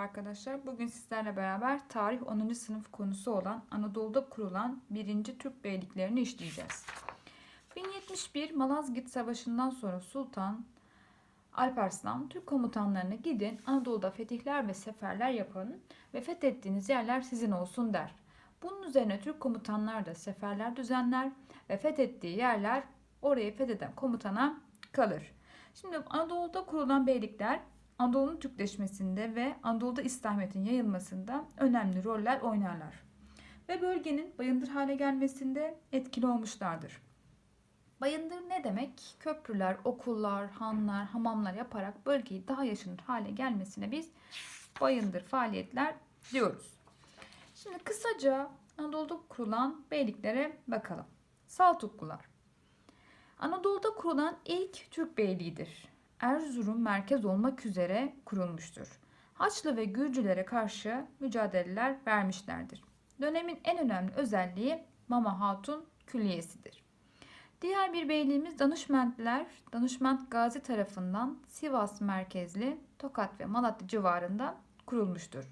arkadaşlar. Bugün sizlerle beraber tarih 10. sınıf konusu olan Anadolu'da kurulan 1. Türk beyliklerini işleyeceğiz. 1071 Malazgirt Savaşı'ndan sonra Sultan Alparslan Türk komutanlarına gidin Anadolu'da fetihler ve seferler yapın ve fethettiğiniz yerler sizin olsun der. Bunun üzerine Türk komutanlar da seferler düzenler ve fethettiği yerler orayı fetheden komutana kalır. Şimdi Anadolu'da kurulan beylikler Anadolu'nun Türkleşmesinde ve Anadolu'da İslamiyet'in yayılmasında önemli roller oynarlar. Ve bölgenin bayındır hale gelmesinde etkili olmuşlardır. Bayındır ne demek? Köprüler, okullar, hanlar, hamamlar yaparak bölgeyi daha yaşanır hale gelmesine biz bayındır faaliyetler diyoruz. Şimdi kısaca Anadolu'da kurulan beyliklere bakalım. Saltuklular. Anadolu'da kurulan ilk Türk beyliğidir. Erzurum merkez olmak üzere kurulmuştur. Haçlı ve Gürcülere karşı mücadeleler vermişlerdir. Dönemin en önemli özelliği Mama Hatun Külliyesidir. Diğer bir beyliğimiz Danışmentler, Danışment Gazi tarafından Sivas merkezli Tokat ve Malatya civarında kurulmuştur.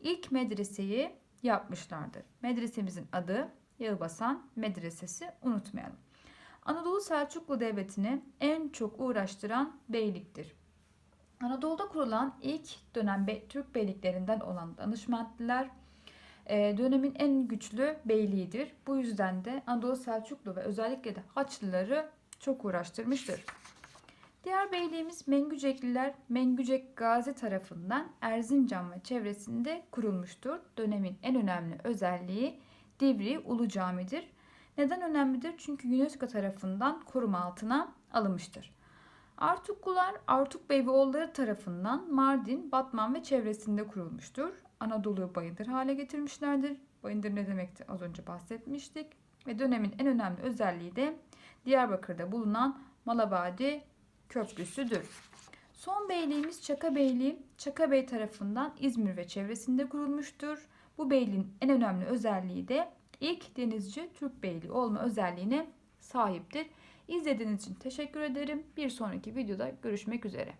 İlk medreseyi yapmışlardır. Medresemizin adı Yağbasan Medresesi unutmayalım. Anadolu Selçuklu Devleti'ni en çok uğraştıran beyliktir. Anadolu'da kurulan ilk dönem Türk beyliklerinden olan danışmentliler e, dönemin en güçlü beyliğidir. Bu yüzden de Anadolu Selçuklu ve özellikle de Haçlıları çok uğraştırmıştır. Diğer beyliğimiz Mengücekliler Mengücek Gazi tarafından Erzincan ve çevresinde kurulmuştur. Dönemin en önemli özelliği Divri Ulu Cami'dir. Neden önemlidir? Çünkü UNESCO tarafından koruma altına alınmıştır. Artuklular Artuk Bey ve oğulları tarafından Mardin, Batman ve çevresinde kurulmuştur. Anadolu'yu bayındır hale getirmişlerdir. Bayındır ne demekti az önce bahsetmiştik. Ve dönemin en önemli özelliği de Diyarbakır'da bulunan Malabadi Köprüsü'dür. Son beyliğimiz Çaka Beyliği, Çaka Bey tarafından İzmir ve çevresinde kurulmuştur. Bu beyliğin en önemli özelliği de ilk denizci Türk beyliği olma özelliğine sahiptir. İzlediğiniz için teşekkür ederim. Bir sonraki videoda görüşmek üzere.